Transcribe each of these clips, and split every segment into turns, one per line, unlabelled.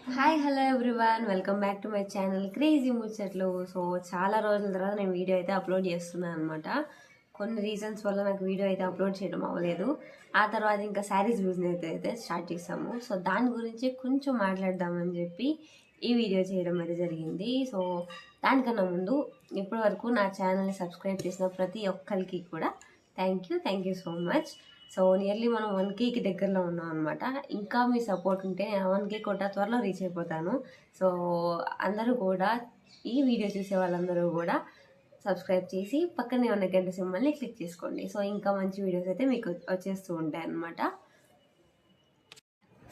Hi hello everyone welcome back to my channel crazy ముచ్చట్లు so చాలా రోజుల తర్వాత నేను వీడియో అయితే అప్లోడ్ చేస్తున్నాను అనమాట కొన్ని రీజన్స్ వల్ల నాకు వీడియో అయితే అప్లోడ్ చేయడం అవ్వలేదు. ఆ తర్వాత ఇంకా శారీస్ బిజినెస్ అయితే స్టార్ట్ చేసాము. సో దాని గురించి కొంచెం మాట్లాడదామని చెప్పి ఈ వీడియో చేయడం అయితే జరిగింది. సో దానికన్నా ముందు ఇప్పటి వరకు నా ఛానల్ని సబ్స్క్రైబ్ చేసిన ప్రతి ఒక్కరికి కూడా thank you thank you so much so nearly మనం వన్ కేకి దగ్గరలో ఉన్నాం అనమాట ఇంకా మీ సపోర్ట్ ఉంటే వన్ కే కూడా త్వరలో రీచ్ అయిపోతాను. సో అందరూ కూడా ఈ వీడియో చూసే వాళ్ళందరూ కూడా సబ్స్క్రైబ్ చేసి పక్కనే ఉన్న గంట సింబల్ని క్లిక్ చేసుకోండి. సో ఇంకా మంచి వీడియోస్ అయితే మీకు వచ్చేస్తూ ఉంటాయి అన్నమాట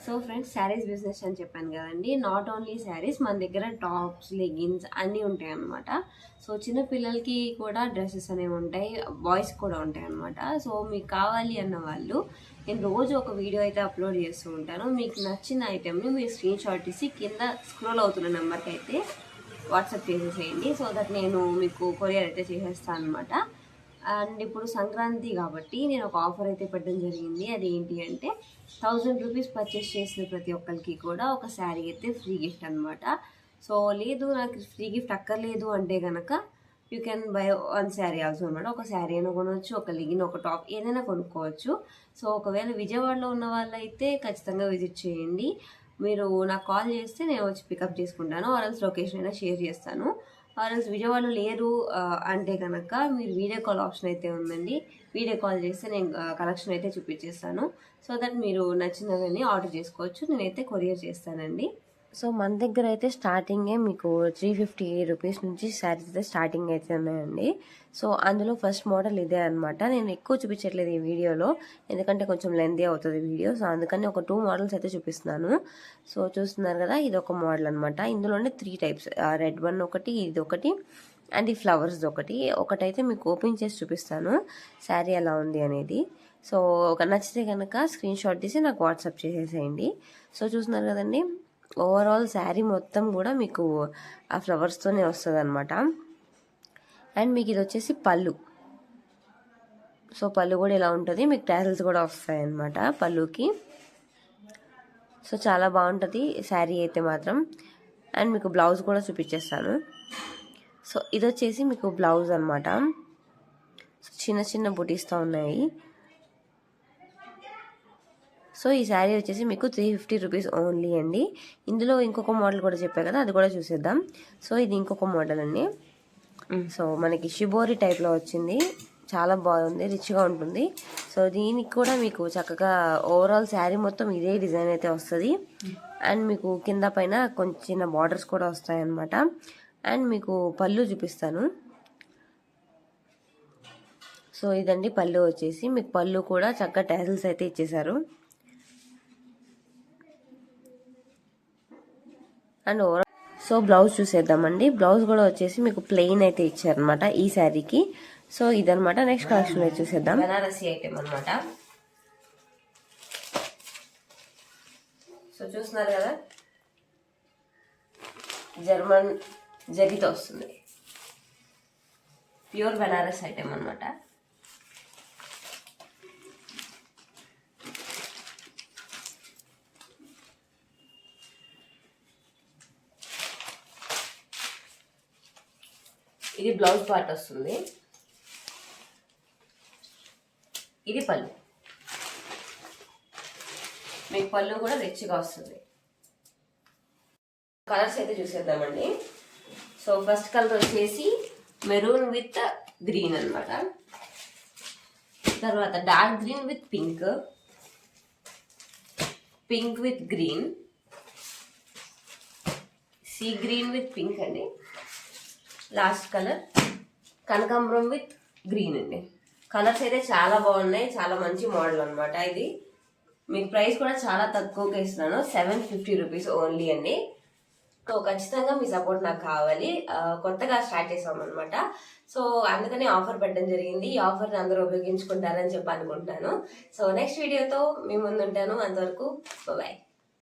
సో ఫ్రెండ్స్ శారీస్ బిజినెస్ అని చెప్పాను కదండి. నాట్ ఓన్లీ శారీస్ మన దగ్గర టాప్స్ లెగిన్స్ అన్నీ ఉంటాయి అన్నమాట సో చిన్న పిల్లలకి కూడా డ్రెస్సెస్ అనేవి ఉంటాయి బాయ్స్ కూడా ఉంటాయి అనమాట సో మీకు కావాలి అన్న వాళ్ళు నేను రోజు ఒక వీడియో అయితే అప్లోడ్ చేస్తూ ఉంటాను. మీకు నచ్చిన ఐటెంని మీరు స్క్రీన్ షాట్ తీసి కింద స్క్రోల్ అవుతున్న నెంబర్కి అయితే వాట్సాప్ చేసేసేయండి. సో దట్ నేను మీకు కొరియర్ అయితే చేసేస్తాను అనమాట అండ్ ఇప్పుడు సంక్రాంతి కాబట్టి నేను ఒక ఆఫర్ అయితే పెట్టడం జరిగింది. అది ఏంటి అంటే థౌజండ్ రూపీస్ పర్చేస్ చేసిన ప్రతి ఒక్కరికి కూడా ఒక శారీ అయితే ఫ్రీ గిఫ్ట్ అనమాట సో లేదు నాకు ఫ్రీ గిఫ్ట్ అక్కర్లేదు అంటే కనుక you can buy one saree also అనమాట ఒక శారీ అయినా కొనవచ్చు ఒక లిగిన్ ఒక టాప్ ఏదైనా కొనుక్కోవచ్చు. సో ఒకవేళ విజయవాడలో ఉన్న వాళ్ళైతే ఖచ్చితంగా విజిట్ చేయండి. మీరు నాకు కాల్ చేస్తే నేను వచ్చి పికప్ చేసుకుంటాను ఆర్ఎల్స్ లొకేషన్ అయినా షేర్ చేస్తాను. ఆర్ఎల్స్ విజయవాడలో లేరు అంటే కనుక మీరు వీడియో కాల్ ఆప్షన్ అయితే ఉందండి. వీడియో కాల్ చేస్తే నేను కలెక్షన్ అయితే చూపించేస్తాను. సో దట్ మీరు నచ్చినవన్నీ ఆర్డర్ చేసుకోవచ్చు. నేనైతే కొరియర్ చేస్తానండి. సో మన దగ్గర అయితే స్టార్టింగే మీకు త్రీ ఫిఫ్టీ రూపీస్ నుంచి శారీస్ అయితే స్టార్టింగ్ అయితే ఉన్నాయండి. సో అందులో ఫస్ట్ మోడల్ ఇదే అనమాట నేను ఎక్కువ చూపించట్లేదు ఈ వీడియోలో. ఎందుకంటే కొంచెం లెంతీ అవుతుంది వీడియో సో అందుకని ఒక టూ మోడల్స్ అయితే చూపిస్తున్నాను. సో చూస్తున్నారు కదా ఇది ఒక మోడల్ అనమాట ఇందులోనే త్రీ టైప్స్ రెడ్ వన్ ఒకటి ఇది ఒకటి అండ్ ఈ ఫ్లవర్స్ ఒకటి. ఒకటైతే మీకు ఓపెన్ చేసి చూపిస్తాను. శారీ ఎలా ఉంది అనేది. సో ఒక నచ్చితే కనుక స్క్రీన్ షాట్ తీసి నాకు వాట్సాప్ చేసేసేయండి. సో చూస్తున్నారు కదండి ఓవరాల్ శారీ మొత్తం కూడా మీకు ఆ ఫ్లవర్స్తోనే వస్తుంది అనమాట అండ్ మీకు ఇది వచ్చేసి పళ్ళు. సో పళ్ళు కూడా ఇలా ఉంటుంది? మీకు టాసల్స్ కూడా వస్తాయి అనమాట పళ్ళుకి. సో చాలా బాగుంటుంది శారీ అయితే మాత్రం. అండ్ మీకు బ్లౌజ్ కూడా చూపించేస్తాను. సో ఇది వచ్చేసి మీకు బ్లౌజ్ అనమాట సో చిన్న చిన్న బుటీస్తో ఉన్నాయి. సో ఈ శారీ వచ్చేసి మీకు త్రీ ఫిఫ్టీ రూపీస్ ఓన్లీ అండి. ఇందులో ఇంకొక మోడల్ కూడా చెప్పా కదా అది కూడా చూసేద్దాం. సో ఇది ఇంకొక మోడల్ అండి. సో మనకి షిబోరి టైప్లో వచ్చింది. చాలా బాగుంది రిచ్గా ఉంటుంది. సో దీనికి కూడా మీకు చక్కగా ఓవరాల్ శారీ మొత్తం ఇదే డిజైన్ అయితే వస్తుంది. అండ్ మీకు కింద పైన కొంచెం చిన్న బార్డర్స్ కూడా వస్తాయి అన్నమాట అండ్ మీకు పళ్ళు చూపిస్తాను. సో ఇదండి పళ్ళు వచ్చేసి. మీకు పళ్ళు కూడా చక్కగా టాసిల్స్ అయితే ఇచ్చేసారు అండ్ ఓవరాల్ సో బ్లౌజ్ చూసేద్దామండి. బ్లౌజ్ కూడా వచ్చేసి మీకు ప్లెయిన్ అయితే ఇచ్చారనమాట ఈ శారీకి. సో ఇదనమాట నెక్స్ట్ కలెక్షన్ అయితే చూసేద్దాం. బనారసి ఐటెం అనమాట సో చూస్తున్నారు కదా? జర్మన్ జరితో వస్తుంది. ప్యూర్ బనారస్ ఐటెం అనమాట ఇది బ్లౌజ్ పార్ట్ వస్తుంది. ఇది పళ్ళు. మీకు పళ్ళు కూడా రిచ్గా వస్తుంది. కలర్స్ అయితే చూసేద్దామండి. సో ఫస్ట్ కలర్ వచ్చేసి మెరూన్ విత్ గ్రీన్ అన్నమాట. తర్వాత dark green with pink pink with green sea green with pink అండి. లాస్ట్ కలర్ కనకాంబరం విత్ గ్రీన్ అండి. కలర్స్ అయితే చాలా బాగున్నాయి చాలా మంచి మోడల్ అనమాట ఇది. మీకు ప్రైస్ కూడా చాలా తక్కువగా ఇస్తున్నాను సెవెన్ ఫిఫ్టీ రూపీస్ ఓన్లీ అండి. సో ఖచ్చితంగా మీ సపోర్ట్ నాకు కావాలి. కొత్తగా స్టార్ట్ చేసాం అనమాట సో అందుకని ఆఫర్ పెట్టడం జరిగింది. ఈ ఆఫర్ని అందరూ ఉపయోగించుకుంటారని చెప్పి అనుకుంటున్నాను. సో నెక్స్ట్ వీడియోతో మీ ముందు ఉంటాను. అంతవరకు బాయ్